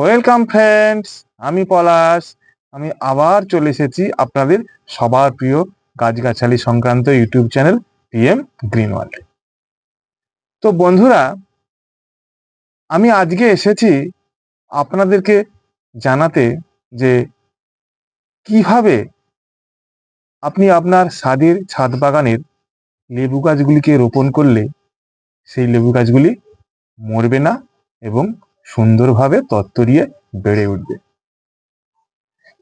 Welcome friends আমি পলাশ। আমি আবার চলে এসেছি আপনাদের সবার প্রিয় গাছগাছালি সংক্রান্ত YouTube channel PM green world তো বন্ধুরা, আমি আজকে এসেছি আপনাদেরকে জানাতে যে কীভাবে আপনি আপনার ছাদের ছাদ বাগানের লেবু গাছগুলিকে রোপণ করলে সেই লেবু গাছগুলি মরবে না এবং সুন্দরভাবে তত্তরিয়ে বেড়ে উঠবে।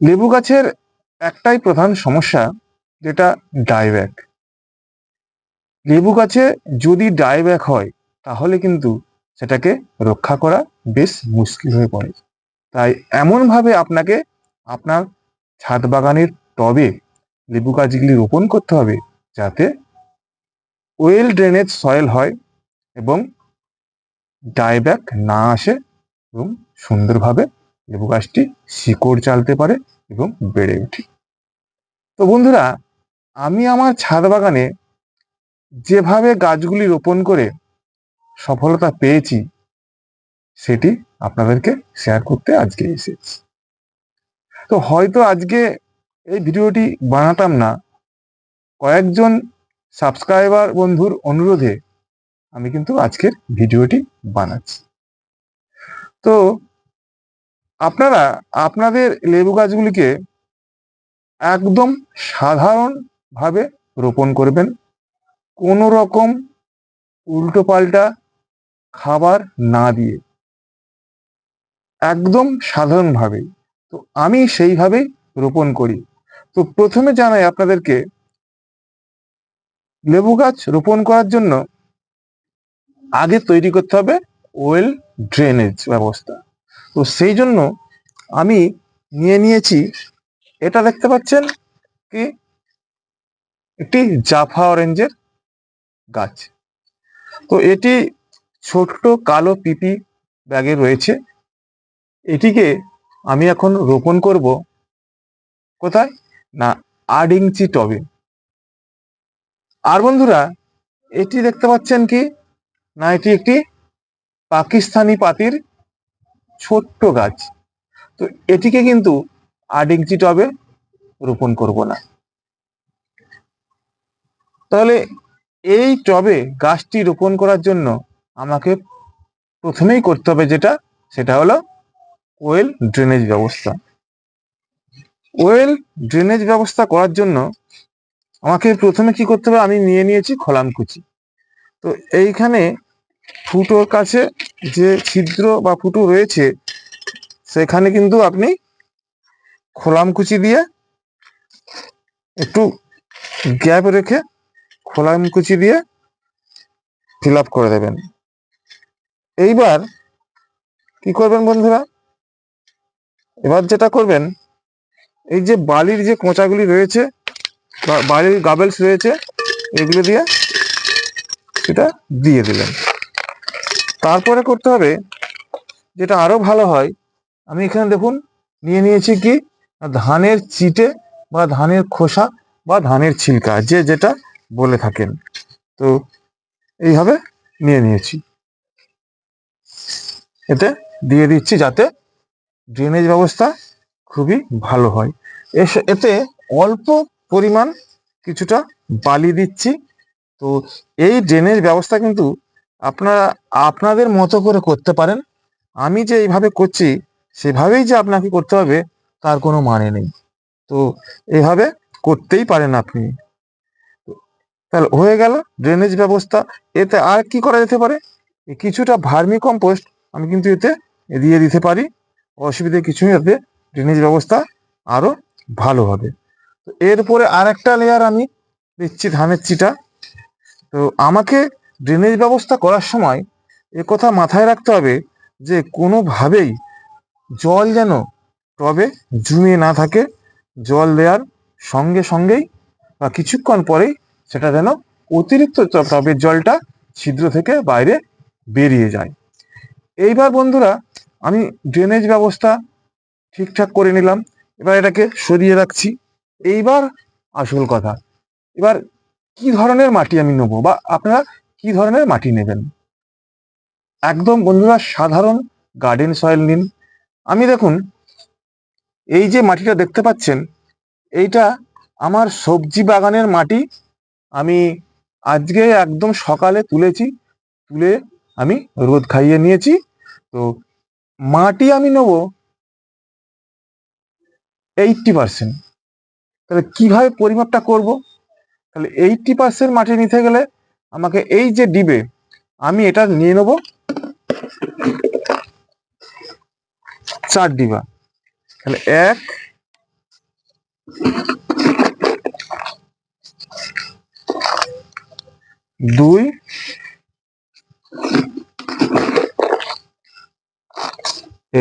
লেবু গাছের একটাই প্রধান সমস্যা, যেটা ডাইব্যাক লেবু গাছে যদি ডাইব্যাক হয়, তাহলে কিন্তু সেটাকে রক্ষা করা বেশ মুশকিল হয়ে পড়ে। তাই এমনভাবে আপনাকে আপনার ছাদ বাগানের টবে লেবু গাছগুলি রোপণ করতে হবে, যাতে ওয়েল ড্রেনেজ সয়েল হয় এবং ডাইব্যাক না আসে এবং সুন্দরভাবে লেবু গাছটি শিকড় চালতে পারে এবং বেড়ে ওঠে। তো বন্ধুরা, আমি আমার ছাদ বাগানে যেভাবে গাছগুলি রোপণ করে সফলতা পেয়েছি, সেটি আপনাদেরকে শেয়ার করতে আজকে এসেছি। তো হয়তো আজকে এই ভিডিওটি বানাতাম না। কয়েকজন সাবস্ক্রাইবার বন্ধুর অনুরোধে আমি কিন্তু আজকের ভিডিওটি বানাচ্ছি। তো আপনারা, আপনাদের লেবু গাছগুলিকে একদম সাধারণভাবে রোপণ করবেন। কোনো রকম উল্টো পাল্টা খাবার না দিয়ে। একদম সাধারণভাবেই। তো আমি সেইভাবেই রোপণ করি। তো প্রথমে জানাই আপনাদেরকে, লেবু গাছ রোপণ করার জন্য আগে তৈরি করতে হবে ওয়েল ড্রেনেজ ব্যবস্থা। তো সেই জন্য আমি নিয়ে নিয়েছি, এটা দেখতে পাচ্ছেন কি? একটি জাফা অরেঞ্জের গাছ। তো এটি ছোট্ট কালো পিপি ব্যাগে রয়েছে। এটিকে আমি এখন রোপণ করব কোথায়? না আট ইঞ্চি টবে। আর বন্ধুরা, এটি দেখতে পাচ্ছেন কি? না, এটি একটি পাকিস্তানি পাতির ছোট্ট গাছ। তো এটিকে কিন্তু আট টবে রোপণ করব না। তাহলে এই টবে গাছটি রোপণ করার জন্য আমাকে প্রথমেই করতে হবে যেটা, সেটা হলো ওয়েল ড্রেনেজ ব্যবস্থা। ওয়েল ড্রেনেজ ব্যবস্থা করার জন্য আমাকে প্রথমে কি করতে হবে? আমি নিয়ে নিয়েছি খোলামকুচি তো এইখানে ফুটোর কাছে যে ছিদ্র বা ফুটো রয়েছে, সেখানে কিন্তু আপনি খোলামকুচি দিয়ে একটু গ্যাপ রেখে খোলামকুচি দিয়ে ফিল আপ করে দেবেন। এইবার কি করবেন বন্ধুরা? এবার যেটা করবেন, এই যে বালির যে কোঁচাগুলি রয়েছে বালির গাবেলস রয়েছে, এগুলো দিয়ে সেটা দিয়ে দিলেন তারপরে করতে হবে যেটা আরও ভালো হয়। আমি এখানে দেখুন, নিয়ে নিয়েছি কি? ধানের চিটে বা ধানের খোসা বা ধানের ছিলকা, যে যেটা বলে থাকেন। তো এইভাবে নিয়ে নিয়েছি। এতে দিয়ে দিচ্ছি যাতে ড্রেনেজ ব্যবস্থা খুবই ভালো হয়। এতে অল্প পরিমাণ কিছুটা বালি দিচ্ছি। তো এই ড্রেনেজ ব্যবস্থা কিন্তু আপনারা, আপনাদের মতো করে করতে পারেন। আমি যে এইভাবে করছি, সেভাবেই যে আপনাকে করতে হবে, তার কোনো মানে নেই। তো এইভাবে করতেই পারেন আপনি। তাহলে হয়ে গেল ড্রেনেজ ব্যবস্থা। এতে আর কি করা যেতে পারে? কিছুটা ভার্মি কম্পোস্ট আমি কিন্তু এতে দিয়ে দিতে পারি। অসুবিধে কিছুই এতে ড্রেনেজ ব্যবস্থা আরও ভালো হবে। তো এরপরে আর একটা লেয়ার আমি দিচ্ছি ধানের চিটা। তো আমাকে ড্রেনেজ ব্যবস্থা করার সময় কথা মাথায় রাখতে হবে যে কোনোভাবেই জল যেন টবে জমিয়ে না থাকে, জল দেওয়ার সঙ্গে সঙ্গেই বা কিছুক্ষণ পরেই সেটা যেন অতিরিক্ত টবের জলটা ছিদ্র থেকে বাইরে বেরিয়ে যায়। এইবার বন্ধুরা, আমি ড্রেনেজ ব্যবস্থা ঠিকঠাক করে নিলাম, এবার এটাকে সরিয়ে রাখছি। এইবার আসল কথা, এবার কি ধরনের মাটি আমি নেব? বা আপনারা কি ধরনের মাটি নেবেন? একদম বন্ধুরা সাধারণ গার্ডেন সয়েল নিন। আমি দেখুন, এই যে মাটিটা দেখতে পাচ্ছেন, এইটা আমার সবজি বাগানের মাটি। আমি আজকে একদম সকালে তুলেছি, তুলে আমি রোদ খাইয়ে নিয়েছি। তো মাটি আমি নেব এইটটি পার্সেন্ট তাহলে কীভাবে পরিমাপটা করব? তাহলে এইটটি পার্সেন্ট মাটি নিতে গেলে আমাকে এই যে ডিবে আমি এটা নিয়ে নেব। চার ডিবা তাহলে এক, দুই,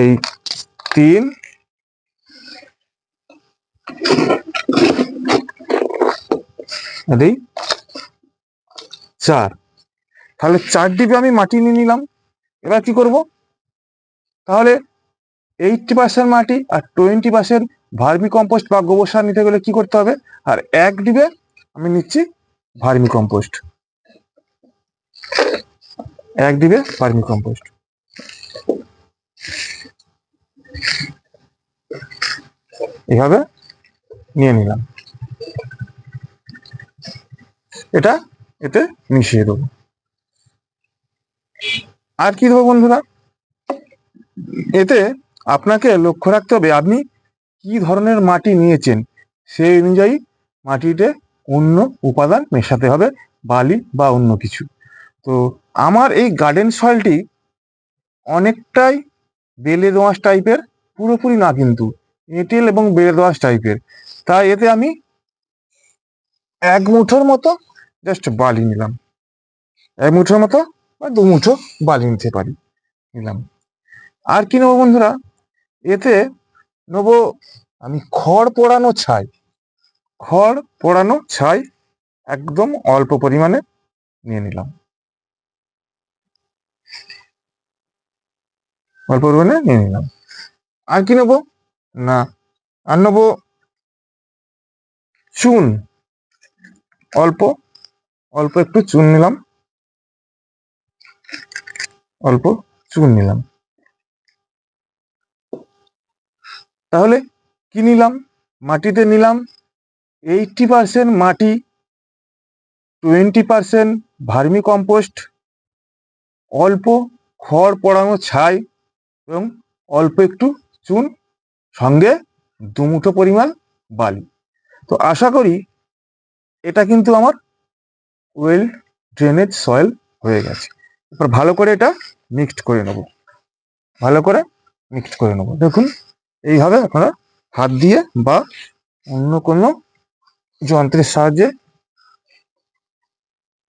এই তিন এই চার। তাহলে চার ডিবে আমি মাটি নিয়ে নিলাম। এবার কি করব? তাহলে এইটটি পার্সেন্ট মাটি আর টোয়েন্টি পার্সেন্ট ভার্মি কম্পোস্ট বা গোবর সার নিতে গেলে কি করতে হবে? আর এক ডিবে আমি নিচ্ছি ভার্মি কম্পোস্ট এক ডিবে ভার্মি কম্পোস্ট এভাবে নিয়ে নিলাম। এটা এতে মিশিয়ে দেবো। আর কি দেবো বন্ধুরা? এতে আপনাকে লক্ষ্য রাখতে হবে, আপনি কি ধরনের মাটি নিয়েছেন সেই অনুযায়ী মাটিতে অন্য উপাদান মেশাতে হবে, বালি বা অন্য কিছু। তো আমার এই গার্ডেন সয়েলটি অনেকটাই বেলে দোঁয়াশ টাইপের, পুরোপুরি না কিন্তু, এঁটেল এবং বেলে দোঁয়াশ টাইপের। তাই এতে আমি এক মুঠোর মতো জাস্ট বালি নিলাম। এক মুঠোর মতো বা দু মুঠো বালি নিতে পারি, নিলাম। আর কি নেব বন্ধুরা? এতে নেব আমি খড় পোড়ানো ছাই। খড় পোড়ানো ছাই একদম অল্প পরিমাণে নিয়ে নিলাম। অল্প পরিমাণে নিয়ে নিলাম। আর কি নেব? না, আর নেব চুন। অল্প অল্প একটু চুন নিলাম। অল্প চুন নিলাম। তাহলে কি নিলাম? মাটিতে নিলাম এইটটি পার্সেন্ট মাটি, টোয়েন্টি পার্সেন্ট ভার্মি কম্পোস্ট অল্প খড় পড়ানো ছাই এবং অল্প একটু চুন, সঙ্গে দুমুঠো পরিমাণ বালি। তো আশা করি এটা কিন্তু আমার ওয়েল ড্রেনেজ সয়েল হয়ে গেছে। এবার ভালো করে এটা মিক্সড করে নেব। ভালো করে মিক্সড করে নেব। দেখুন, এইভাবে আপনারা হাত দিয়ে বা অন্য কোনো যন্ত্রের সাহায্যে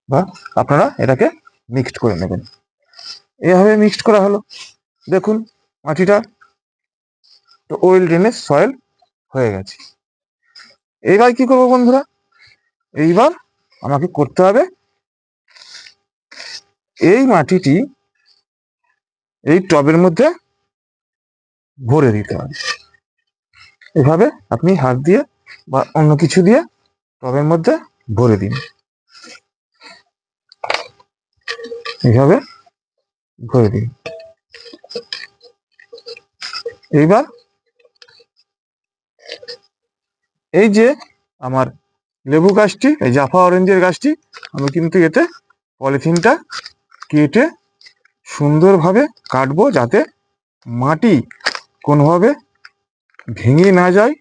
বা আপনারা এটাকে মিক্সড করে নেবেন। এভাবে মিক্সড করা হলো। দেখুন, মাটিটা তো ওয়েল ড্রেনেজ সয়েল হয়ে গেছে। এইবার কি করব বন্ধুরা? এইবার আমাকে করতে হবে। এই মাটিটি এই টবের মধ্যে ভরে দিতে হবে। এভাবে আপনি হাত দিয়ে বা অন্য কিছু দিয়ে টবের মধ্যে ভরে দিন। এইভাবে ভরে দিন। এইবার এই যে আমার লেবু গাছটি, এই জাফা অরেঞ্জের গাছটি আমি কিন্তু এতে পলিথিনটা কেটে সুন্দরভাবে কাটবো যাতে মাটি কোনোভাবে ভেঙে না যায়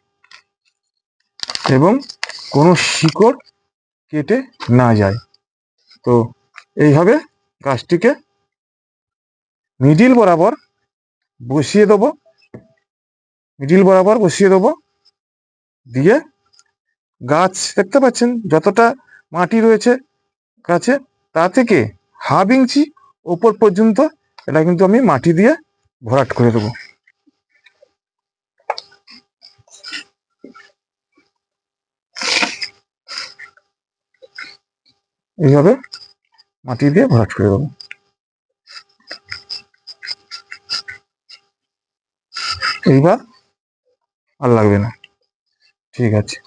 এবং কোনো শিকড় কেটে না যায়। তো এইভাবে গাছটিকে মিডিল বরাবর বসিয়ে দেবো মিডিল বরাবর বসিয়ে দেবো, দিয়ে গাছ দেখতে পাচ্ছেন, যতটা মাটি রয়েছে গাছে, তা থেকে হাফ ইঞ্চি ওপর পর্যন্ত এটা কিন্তু আমি মাটি দিয়ে ভরাট করে দেবো। এইভাবে মাটি দিয়ে ভরাট করে দেবো। এইবার আর লাগবে না। ঠিক আছে।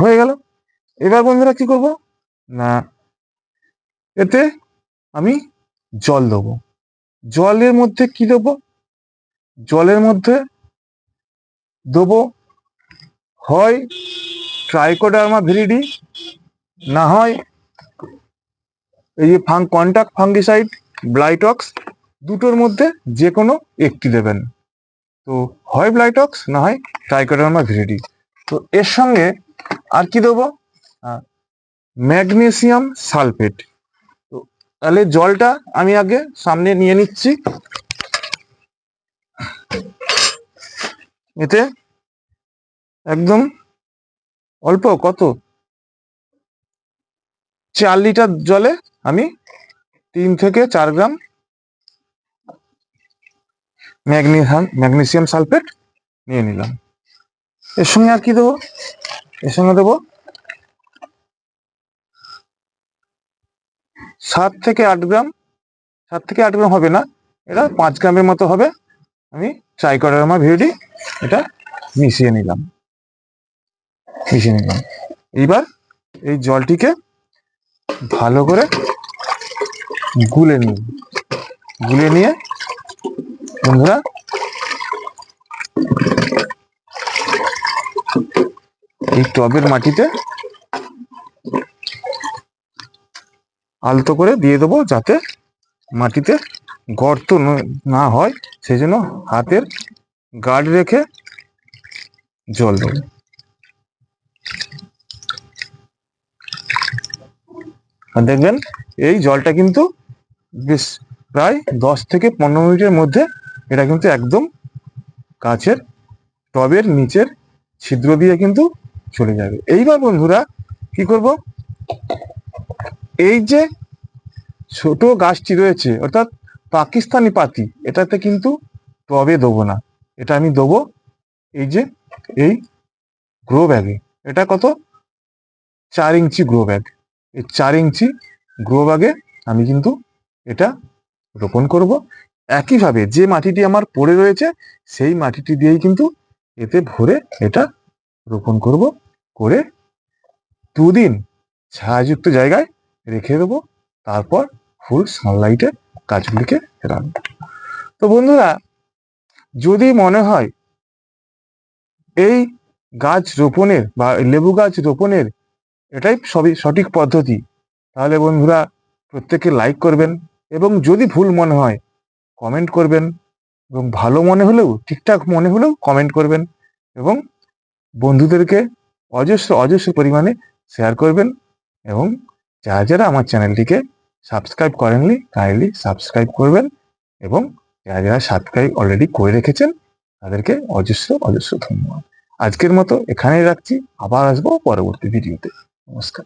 হয়ে গেল। এবার বন্ধুরা কি করব? না, এতে আমি জল দেবো। জলের মধ্যে কি দেবো? জলের মধ্যে দেবো হয় ট্রাইকোডার্মা ভিরিডি না হয় এই যে ফাং কন্টাক্ট ফাঙ্গিসাইড ব্লাইটক্স দুটোর মধ্যে যে কোনো একটি দেবেন। তো হয় ব্লাইটক্স না হয় ট্রাইকোডার্মা ভিরিডি তো এর সঙ্গে আর কি দেবো? Magnesium sulphate. তো তাহলে জলটা আমি আগে সামনে নিয়ে নিচ্ছি। এতে একদম অল্প কত? চার লিটার জলে আমি তিন থেকে চার গ্রাম ম্যাগনেসিয়াম ম্যাগনেসিয়াম সালফেট নিয়ে নিলাম। এর সঙ্গে আর কি দেবো? এর সঙ্গে দেবো? সাত থেকে আট গ্রাম, সাত থেকে আট গ্রাম হবে না। এটা পাঁচ গ্রামের মতো হবে। আমি ট্রাইকোডার্মা ভিডি এটা মিশিয়ে নিলাম। মিশিয়ে নিলাম। এইবার এই জলটিকে ভালো করে গুলে নিই। গুলে নিয়ে বন্ধুরা এই টবের মাটিতে আলতো করে দিয়ে দেবো যাতে মাটিতে গর্ত না হয় সেই জন্য হাতের গার্ড রেখে জল দেবো। আর দেখবেন, এই জলটা কিন্তু বেশ প্রায় দশ থেকে পনেরো মিনিটের মধ্যে এটা কিন্তু একদম কাছের টবের নিচের ছিদ্র দিয়ে কিন্তু চলে যাবে। এইবার বন্ধুরা কি করব? এই যে ছোট গাছটি রয়েছে, অর্থাৎ পাকিস্তানি পাতি, এটাতে কিন্তু টবে দেবো না। এটা আমি দেবো এই যে এই গ্রো ব্যাগে এটা কত? চার ইঞ্চি গ্রো ব্যাগ এই চার ইঞ্চি গ্রো ব্যাগে আমি কিন্তু এটা রোপণ করব। একইভাবে যে মাটিটি আমার পড়ে রয়েছে, সেই মাটিটি দিয়েই কিন্তু এতে ভরে এটা রোপণ করব, করে দুদিন ছায়াযুক্ত জায়গায় রেখে দেবো, তারপর ফুল সানলাইটে গাছগুলিকে রাখব তো বন্ধুরা, যদি মনে হয় এই গাছ রোপণের বা লেবু গাছ রোপণের এটাই সবই সঠিক পদ্ধতি, তাহলে বন্ধুরা প্রত্যেকে লাইক করবেন এবং যদি ভুল মনে হয় কমেন্ট করবেন এবং ভালো মনে হলেও, ঠিকঠাক মনে হলেও কমেন্ট করবেন এবং বন্ধুদেরকে অজস্র অজস্র পরিমাণে শেয়ার করবেন এবং যারা যারা আমার চ্যানেলটিকে সাবস্ক্রাইব করেননি কাইন্ডলি সাবস্ক্রাইব করবেন এবং যারা যারা সাবস্ক্রাইব অলরেডি করে রেখেছেন, তাদেরকে অজস্র অজস্র ধন্যবাদ। আজকের মতো এখানেই রাখছি। আবার আসব পরবর্তী ভিডিওতে নমস্কার।